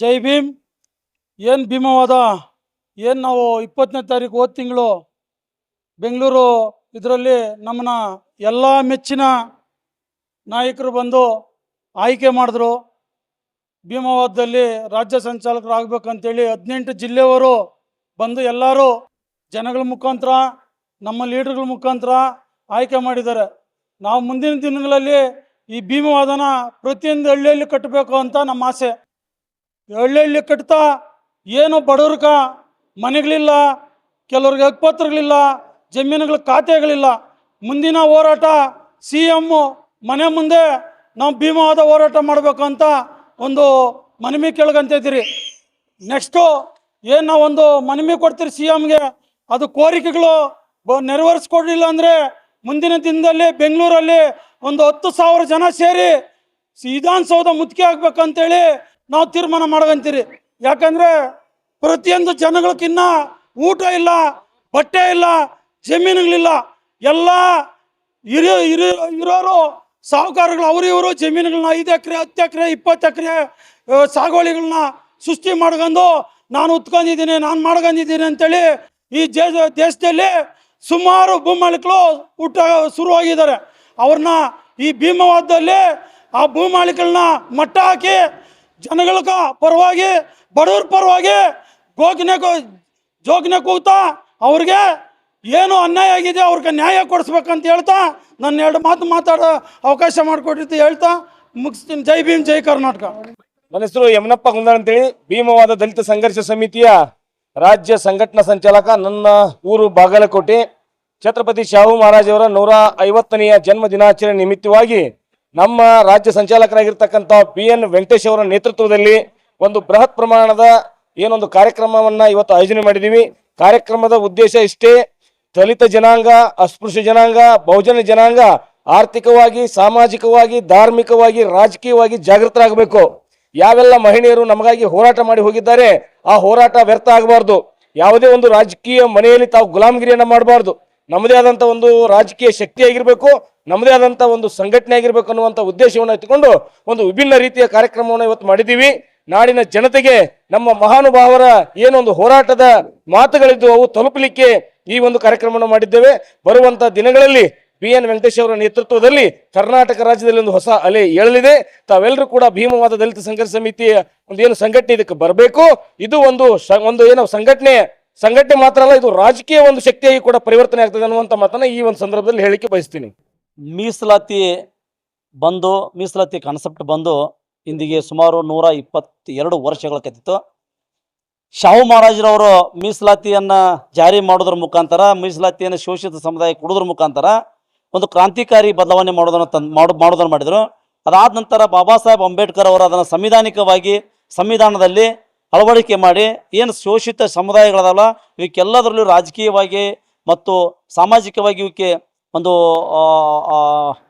ಜೈ ಭೀಮ್. ಏನು ಭೀಮವಾದ? ಏನು ನಾವು ಇಪ್ಪತ್ತನೇ ತಾರೀಕು ಹೋದ ತಿಂಗಳು ಬೆಂಗಳೂರು ಇದರಲ್ಲಿ ನಮ್ಮನ್ನ ಎಲ್ಲ ಮೆಚ್ಚಿನ ನಾಯಕರು ಬಂದು ಆಯ್ಕೆ ಮಾಡಿದ್ರು. ಭೀಮವಾದದಲ್ಲಿ ರಾಜ್ಯ ಸಂಚಾಲಕರಾಗಬೇಕಂತೇಳಿ ಹದಿನೆಂಟು ಜಿಲ್ಲೆಯವರು ಬಂದು ಎಲ್ಲರೂ ಜನಗಳ ಮುಖಾಂತರ, ನಮ್ಮ ಲೀಡರ್ಗಳ ಮುಖಾಂತರ ಆಯ್ಕೆ ಮಾಡಿದ್ದಾರೆ. ನಾವು ಮುಂದಿನ ದಿನಗಳಲ್ಲಿ ಈ ಭೀಮವಾದನ ಪ್ರತಿಯೊಂದು ಹಳ್ಳಿಯಲ್ಲಿ ಕಟ್ಟಬೇಕು ಅಂತ ನಮ್ಮ ಆಸೆ. ಹಳ್ಳಿಯಲ್ಲಿ ಕಟ್ತಾ ಏನು ಬಡವ್ರಿಗೆ ಮನೆಗಳಿಲ್ಲ, ಕೆಲವ್ರಿಗೆ ಹಕ್ಪತ್ರಗಳಿಲ್ಲ ಜಮೀನುಗಳ ಖಾತೆಗಳಿಲ್ಲ. ಮುಂದಿನ ಹೋರಾಟ ಸಿ ಎಮ್ಮು ಮನೆ ಮುಂದೆ ನಾವು ಭೀಮವಾದ ಹೋರಾಟ ಮಾಡಬೇಕು ಅಂತ ಒಂದು ಮನವಿ ಕೇಳ್ಕೊಂತ ನೆಕ್ಸ್ಟು ಏನು ನಾವು ಒಂದು ಮನವಿ ಕೊಡ್ತೀರಿ ಸಿ ಎಮ್ಗೆ ಅದು ಕೋರಿಕೆಗಳು ಬ ನೆರವೇರಿಸ್ಕೊಡ್ಲಿಲ್ಲ ಅಂದರೆ ಮುಂದಿನ ದಿನದಲ್ಲಿ ಬೆಂಗಳೂರಲ್ಲಿ ಒಂದು ಹತ್ತು ಸಾವಿರ ಜನ ಸೇರಿ ವಿಧಾನಸೌಧ ಮುತ್ತಿಗೆ ಆಗ್ಬೇಕಂತೇಳಿ ನಾವು ತೀರ್ಮಾನ ಮಾಡ್ಕೊಂತೀರಿ ಯಾಕಂದ್ರೆ ಪ್ರತಿಯೊಂದು ಜನಗಳಿಗಿನ್ನ ಊಟ ಇಲ್ಲ, ಬಟ್ಟೆ ಇಲ್ಲ, ಜಮೀನುಗಳಿಲ್ಲ, ಎಲ್ಲ ಹಿರಿಯ ಹಿರಿಯ ಇರೋರು, ಸಾಹುಕಾರಗಳು, ಅವರು ಇವರು ಜಮೀನುಗಳನ್ನ ಐದು ಎಕರೆ, ಹತ್ತು ಎಕರೆ, ಇಪ್ಪತ್ತು ಎಕರೆ ಸಾಗುವಳಿಗಳನ್ನ ಸೃಷ್ಟಿ ಮಾಡ್ಕೊಂಡು ನಾನು ಉತ್ಕೊಂಡಿದ್ದೀನಿ, ನಾನು ಮಾಡ್ಕೊಂಡಿದ್ದೀನಿ ಅಂತೇಳಿ ಈ ದೇಶ ದೇಶದಲ್ಲಿ ಸುಮಾರು ಭೂಮಾಲೀಕರು ಹುಟ್ಟ ಶುರುವಾಗಿದ್ದಾರೆ. ಅವ್ರನ್ನ ಈ ಭೀಮವಾದದಲ್ಲಿ ಆ ಭೂಮಾಲಿಕಗಳನ್ನ ಮಟ್ಟ ಹಾಕಿ ಜನಗಳ ಪರವಾಗಿ, ಬಡವ್ರ ಪರವಾಗಿ ಗೋಗ್ನೆ ಜೋಗಿನ ಕೂಗ್ತಾ ಅವ್ರಿಗೆ ಏನು ಅನ್ಯಾಯ ಆಗಿದೆ ಅವ್ರಿಗೆ ನ್ಯಾಯ ಕೊಡಿಸ್ಬೇಕಂತ ಹೇಳ್ತಾ ನನ್ನ ಎರಡು ಮಾತು ಮಾತಾಡೋ ಅವಕಾಶ ಮಾಡಿಕೊಟ್ಟಿತ್ತು ಹೇಳ್ತಾ ಮುಗಿಸ್ತೀನಿ. ಜೈ ಭೀಮ್, ಜೈ ಕರ್ನಾಟಕ. ನನ್ನ ಹೆಸರು ಯಮನಪ್ಪ ಕುಂದಾರ್ ಅಂತೇಳಿ. ಭೀಮವಾದ ದಲಿತ ಸಂಘರ್ಷ ಸಮಿತಿಯ ರಾಜ್ಯ ಸಂಘಟನಾ ಸಂಚಾಲಕ ನನ್ನ ಊರು ಬಾಗಲಕೋಟೆ. ಛತ್ರಪತಿ ಶಾಹು ಮಹಾರಾಜವರ ನೂರ ಐವತ್ತನೆಯ ಜನ್ಮ ದಿನಾಚರಣೆ ನಿಮಿತ್ತವಾಗಿ ನಮ್ಮ ರಾಜ್ಯ ಸಂಚಾಲಕರಾಗಿರ್ತಕ್ಕಂಥ ಪಿ ಎನ್ ವೆಂಕಟೇಶ್ ಅವರ ನೇತೃತ್ವದಲ್ಲಿ ಒಂದು ಬೃಹತ್ ಪ್ರಮಾಣದ ಏನೊಂದು ಕಾರ್ಯಕ್ರಮವನ್ನ ಇವತ್ತು ಆಯೋಜನೆ ಮಾಡಿದ್ದೀವಿ ಕಾರ್ಯಕ್ರಮದ ಉದ್ದೇಶ ಇಷ್ಟೇ ದಲಿತ ಜನಾಂಗ, ಅಸ್ಪೃಶ್ಯ ಜನಾಂಗ, ಬಹುಜನ ಜನಾಂಗ ಆರ್ಥಿಕವಾಗಿ, ಸಾಮಾಜಿಕವಾಗಿ, ಧಾರ್ಮಿಕವಾಗಿ, ರಾಜಕೀಯವಾಗಿ ಜಾಗೃತರಾಗಬೇಕು. ಯಾವೆಲ್ಲ ಮಹಿಳೆಯರು ನಮಗಾಗಿ ಹೋರಾಟ ಮಾಡಿ ಹೋಗಿದ್ದಾರೆ, ಆ ಹೋರಾಟ ವ್ಯರ್ಥ ಆಗಬಾರ್ದು. ಯಾವುದೇ ಒಂದು ರಾಜಕೀಯ ಮನೆಯಲ್ಲಿ ತಾವು ಗುಲಾಮಗಿರಿಯನ್ನು ಮಾಡಬಾರ್ದು. ನಮ್ಮದೇ ಆದಂಥ ಒಂದು ರಾಜಕೀಯ ಶಕ್ತಿ ಆಗಿರ್ಬೇಕು, ನಮ್ಮದೇ ಆದಂಥ ಒಂದು ಸಂಘಟನೆ ಆಗಿರ್ಬೇಕು ಅನ್ನುವಂತ ಉದ್ದೇಶವನ್ನು ಇಟ್ಟುಕೊಂಡು ಒಂದು ವಿಭಿನ್ನ ರೀತಿಯ ಕಾರ್ಯಕ್ರಮವನ್ನು ಇವತ್ತು ಮಾಡಿದ್ದೀವಿ. ನಾಡಿನ ಜನತೆಗೆ ನಮ್ಮ ಮಹಾನುಭಾವರ ಏನೊಂದು ಹೋರಾಟದ ಮಾತುಗಳಿದ್ದು ಅವು ತಲುಪಲಿಕ್ಕೆ ಈ ಒಂದು ಕಾರ್ಯಕ್ರಮವನ್ನು ಮಾಡಿದ್ದೇವೆ. ಬರುವಂತ ದಿನಗಳಲ್ಲಿ ಬಿ ಎನ್ ವೆಂಕಟೇಶ್ ಅವರ ನೇತೃತ್ವದಲ್ಲಿ ಕರ್ನಾಟಕ ರಾಜ್ಯದಲ್ಲಿ ಒಂದು ಹೊಸ ಅಲೆ ಏಳಲಿದೆ. ತಾವೆಲ್ಲರೂ ಕೂಡ ಭೀಮವಾದ ದಲಿತ ಸಂಘರ್ಷ ಸಮಿತಿಯ ಒಂದು ಏನು ಸಂಘಟನೆ ಇದಕ್ಕೆ ಬರಬೇಕು. ಇದು ಒಂದು ಒಂದು ಏನು ಸಂಘಟನೆ ಸಂಘಟನೆ ಮಾತ್ರ ಅಲ್ಲ, ಇದು ರಾಜಕೀಯ ಒಂದು ಶಕ್ತಿಯಾಗಿ ಕೂಡ ಪರಿವರ್ತನೆ ಆಗ್ತದೆ ಅನ್ನುವಂಥ ಮಾತನ್ನ ಈ ಒಂದು ಸಂದರ್ಭದಲ್ಲಿ ಹೇಳಿಕೆ ಬಯಸ್ತೀನಿ. ಮೀಸಲಾತಿ ಬಂದು, ಮೀಸಲಾತಿ ಕಾನ್ಸೆಪ್ಟ್ ಬಂದು ಇಂದಿಗೆ ಸುಮಾರು ನೂರ ಇಪ್ಪತ್ತೆರಡು ವರ್ಷಗಳ ಕತ್ತಿತ್ತು. ಶಾಹು ಮಹಾರಾಜರವರು ಮೀಸಲಾತಿಯನ್ನು ಜಾರಿ ಮಾಡೋದ್ರ ಮುಖಾಂತರ, ಮೀಸಲಾತಿಯನ್ನು ಶೋಷಿತ ಸಮುದಾಯ ಕೊಡೋದ್ರ ಮುಖಾಂತರ ಒಂದು ಕ್ರಾಂತಿಕಾರಿ ಬದಲಾವಣೆ ಮಾಡೋದನ್ನು ತನ್ ಮಾಡು, ಮಾಡೋದನ್ನು ಮಾಡಿದರು. ಅದಾದ ನಂತರ ಬಾಬಾ ಸಾಹೇಬ್ ಅಂಬೇಡ್ಕರ್ ಅವರು ಅದನ್ನು ಸಂವಿಧಾನಿಕವಾಗಿ, ಸಂವಿಧಾನದಲ್ಲಿ ಅಳವಡಿಕೆ ಮಾಡಿ ಏನು ಶೋಷಿತ ಸಮುದಾಯಗಳದಲ್ಲ, ಇವಕ್ಕೆಲ್ಲದರಲ್ಲೂ ರಾಜಕೀಯವಾಗಿ ಮತ್ತು ಸಾಮಾಜಿಕವಾಗಿ ಇವಕ್ಕೆ ಒಂದು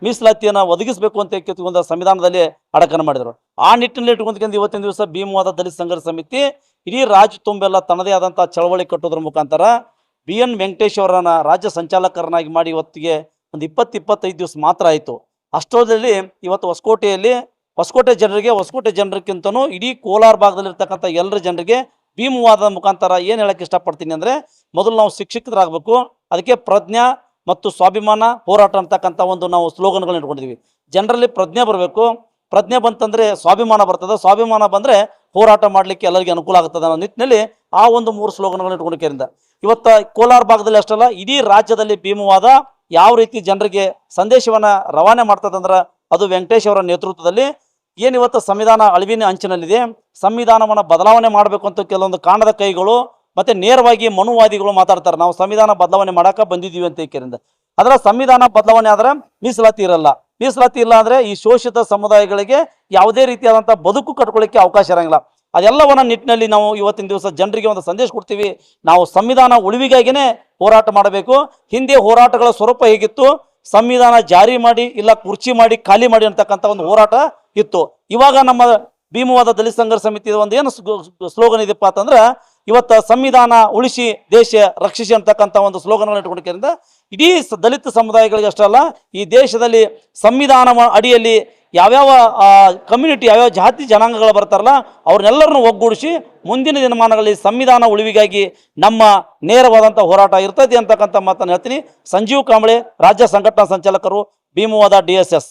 ಮೀಸಲಾತಿಯನ್ನು ಒದಗಿಸಬೇಕು ಅಂತ ಕಿತ್ಕೊಂಡ ಸಂವಿಧಾನದಲ್ಲಿ ಅಡಕನ ಮಾಡಿದರು. ಆ ನಿಟ್ಟಿನಲ್ಲಿ ಇಟ್ಕೊಂಡ್ಕೊಂಡು ಇವತ್ತಿನ ದಿವಸ ಭೀಮವಾದ ದಲಿತ ಸಂಘರ್ಷ ಸಮಿತಿ, ಇಡೀ ರಾಜ್ಯ ತುಂಬೆಲ್ಲ ತನ್ನದೇ ಆದಂಥ ಚಳವಳಿ ಕಟ್ಟೋದ್ರ ಮುಖಾಂತರ ಬಿ. ಎನ್. ವೆಂಕಟೇಶ್ ಅವರನ್ನ ರಾಜ್ಯ ಸಂಚಾಲಕರನ್ನಾಗಿ ಮಾಡಿ ಇವತ್ತಿಗೆ ಒಂದು ಇಪ್ಪತ್ತು ಇಪ್ಪತ್ತೈದು ದಿವಸ ಮಾತ್ರ ಆಯಿತು. ಅಷ್ಟೋದಲ್ಲಿ ಇವತ್ತು ಹೊಸಕೋಟೆಯಲ್ಲಿ ಹೊಸಕೋಟೆ ಜನರಿಗೆ, ಹೊಸಕೋಟೆ ಜನರಿಗಿಂತನೂ ಇಡೀ ಕೋಲಾರ ಭಾಗದಲ್ಲಿರ್ತಕ್ಕಂಥ ಎಲ್ಲರ ಜನರಿಗೆ ಭೀಮವಾದದ ಮುಖಾಂತರ ಏನು ಹೇಳಕ್ಕೆ ಇಷ್ಟಪಡ್ತೀನಿ ಅಂದರೆ ಮೊದಲು ನಾವು ಶಿಕ್ಷಕರಾಗಬೇಕು ಅದಕ್ಕೆ ಪ್ರಜ್ಞಾ ಮತ್ತು ಸ್ವಾಭಿಮಾನ ಹೋರಾಟ ಅಂತಕ್ಕಂಥ ಒಂದು ನಾವು ಸ್ಲೋಗನ್ಗಳನ್ನ ಇಟ್ಕೊಂಡಿದ್ದೀವಿ ಜನರಲ್ಲಿ ಪ್ರಜ್ಞೆ ಬರಬೇಕು. ಪ್ರಜ್ಞೆ ಬಂತಂದ್ರೆ ಸ್ವಾಭಿಮಾನ ಬರ್ತದೆ. ಸ್ವಾಭಿಮಾನ ಬಂದರೆ ಹೋರಾಟ ಮಾಡಲಿಕ್ಕೆ ಎಲ್ಲರಿಗೆ ಅನುಕೂಲ ಆಗ್ತದೆ ಅನ್ನೋ ನಿಟ್ಟಿನಲ್ಲಿ ಆ ಒಂದು ಮೂರು ಸ್ಲೋಗನ್ಗಳನ್ನ ಇಟ್ಕೊಂಡಿದ್ದರಿಂದ ಇವತ್ತ ಕೋಲಾರ ಭಾಗದಲ್ಲಿ ಅಷ್ಟಲ್ಲ, ಇಡೀ ರಾಜ್ಯದಲ್ಲಿ ಭೀಮವಾದ ಯಾವ ರೀತಿ ಜನರಿಗೆ ಸಂದೇಶವನ್ನ ರವಾನೆ ಮಾಡ್ತದಂದ್ರೆ ಅದು ವೆಂಕಟೇಶ್ ಅವರ ನೇತೃತ್ವದಲ್ಲಿ ಏನು ಇವತ್ತು ಸಂವಿಧಾನ ಅಳಿವಿನ ಅಂಚಿನಲ್ಲಿದೆ? ಸಂವಿಧಾನವನ್ನು ಬದಲಾವಣೆ ಮಾಡಬೇಕು ಅಂತ ಕೆಲವೊಂದು ಕಾಣದ ಕೈಗಳು ಮತ್ತೆ ನೇರವಾಗಿ ಮನುವಾದಿಗಳು ಮಾತಾಡ್ತಾರೆ. ನಾವು ಸಂವಿಧಾನ ಬದಲಾವಣೆ ಮಾಡೋಕೆ ಬಂದಿದ್ದೀವಿ ಅಂತ ಏಕೆಂದ್ರೆ ಅದರ ಸಂವಿಧಾನ ಬದಲಾವಣೆ ಆದ್ರೆ ಮೀಸಲಾತಿ ಇರಲ್ಲ. ಮೀಸಲಾತಿ ಇಲ್ಲ ಅಂದರೆ ಈ ಶೋಷಿತ ಸಮುದಾಯಗಳಿಗೆ ಯಾವುದೇ ರೀತಿಯಾದಂಥ ಬದುಕು ಕಟ್ಕೊಳ್ಳಿಕ್ಕೆ ಅವಕಾಶ ಇರಂಗಿಲ್ಲ. ಅದೆಲ್ಲವನ್ನ ನಿಟ್ಟಿನಲ್ಲಿ ನಾವು ಇವತ್ತಿನ ದಿವಸ ಜನರಿಗೆ ಒಂದು ಸಂದೇಶ ಕೊಡ್ತೀವಿ. ನಾವು ಸಂವಿಧಾನ ಉಳಿವಿಗಾಗಿನೇ ಹೋರಾಟ ಮಾಡಬೇಕು. ಹಿಂದೆ ಹೋರಾಟಗಳ ಸ್ವರೂಪ ಹೇಗಿತ್ತು? ಸಂವಿಧಾನ ಜಾರಿ ಮಾಡಿ ಇಲ್ಲ ಕುರ್ಚಿ ಮಾಡಿ ಖಾಲಿ ಮಾಡಿ ಅಂತಕ್ಕಂಥ ಒಂದು ಹೋರಾಟ ಇತ್ತು. ಇವಾಗ ನಮ್ಮ ಭೀಮವಾದ ದಲಿತ ಸಂಘರ್ಷ ಸಮಿತಿ ಒಂದು ಏನು ಸ್ಲೋಗನ್ ಇದೆಪ್ಪ ಅಂತಂದ್ರೆ, ಇವತ್ತು ಸಂವಿಧಾನ ಉಳಿಸಿ ದೇಶ ರಕ್ಷಿಸಿ ಅಂತಕ್ಕಂಥ ಒಂದು ಸ್ಲೋಗನ್ ಇಟ್ಕೊಂಡಿದ್ದರಿಂದ ಇಡೀ ದಲಿತ ಸಮುದಾಯಗಳಿಗೆ ಅಷ್ಟಲ್ಲ ಈ ದೇಶದಲ್ಲಿ ಸಂವಿಧಾನ ಅಡಿಯಲ್ಲಿ ಯಾವ್ಯಾವ ಕಮ್ಯುನಿಟಿ ಯಾವ್ಯಾವ ಜಾತಿ ಜನಾಂಗಗಳು ಬರ್ತಾರಲ್ಲ, ಅವ್ರನ್ನೆಲ್ಲರನ್ನು ಒಗ್ಗೂಡಿಸಿ ಮುಂದಿನ ದಿನಮಾನಗಳಲ್ಲಿ ಸಂವಿಧಾನ ಉಳಿವಿಗಾಗಿ ನಮ್ಮ ನೇರವಾದಂಥ ಹೋರಾಟ ಇರ್ತದೆ ಅಂತಕ್ಕಂಥ ಮಾತನ್ನು ಹೇಳ್ತೀನಿ. ಸಂಜೀವ್ ಕಾಂಬಳೆ, ರಾಜ್ಯ ಸಂಘಟನಾ ಸಂಚಾಲಕರು, ಭೀಮವಾದ ಡಿ ಎಸ್ ಎಸ್.